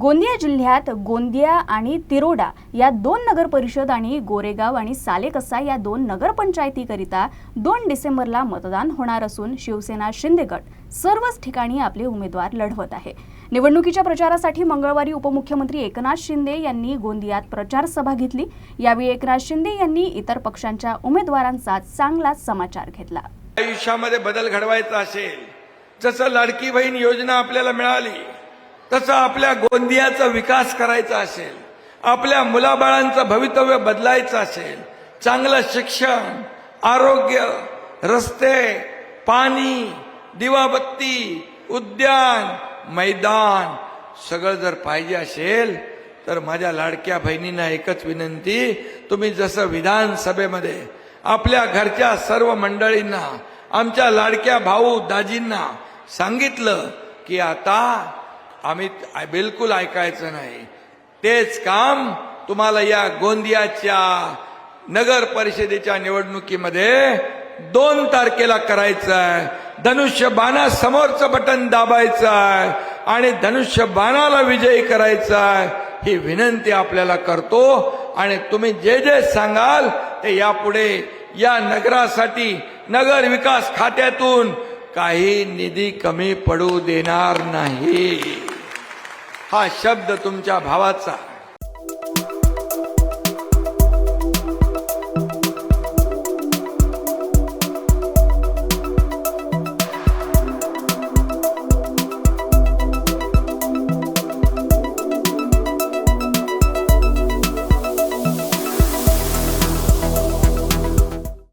गोंदिया जिल्ह्यात गोंदिया आणि तिरोडा या दोन नगर परिषद आणि गोरेगाव आणि सालेकसा या दोन नगरपंचायतीकरिता दोन डिसेंबरला मतदान होणार असून शिवसेना शिंदे गट सर्वच ठिकाणी आपले उमेदवार लढवत आहे. निवडणुकीच्या प्रचारासाठी मंगळवारी उपमुख्यमंत्री एकनाथ शिंदे यांनी गोंदियात प्रचार सभा घेतली. यावेळी एकनाथ शिंदे यांनी इतर पक्षांच्या उमेदवारांचा चांगलाच समाचार घेतला. आयुष्यामध्ये बदल घडवायचा असेल जसं लाडकी बहीण योजना आपल्याला मिळाली तसं आपल्या गोंदियाचा विकास करायचा असेल आपल्या मुलाबाळांचं भवितव्य बदलायचं असेल चांगलं शिक्षण आरोग्य रस्ते पाणी दिवाबत्ती उद्यान मैदान सगळं जर पाहिजे असेल तर माझ्या लाडक्या बहिणींना एकच विनंती तुम्ही जसं विधानसभेमध्ये आपल्या घरच्या सर्व मंडळींना आमच्या लाडक्या भाऊ दाजींना सांगितलं की आता आम्ही बिलकुल ऐकायचं नाही. तेच काम तुम्हाला या गोंदियाच्या नगर परिषदेच्या निवडणुकीमध्ये दोन तारखेला करायचं आहे धनुष्य बाणा समोरचं बटन दाबायचं आहे आणि धनुष्य बाणाला विजयी करायचा आहे ही विनंती आपल्याला करतो आणि तुम्ही जे जे सांगाल ते यापुढे या नगरासाठी नगर विकास खात्यातून काही निधी कमी पडू देणार नाही. हा शब्द तुमच्या भावाचा.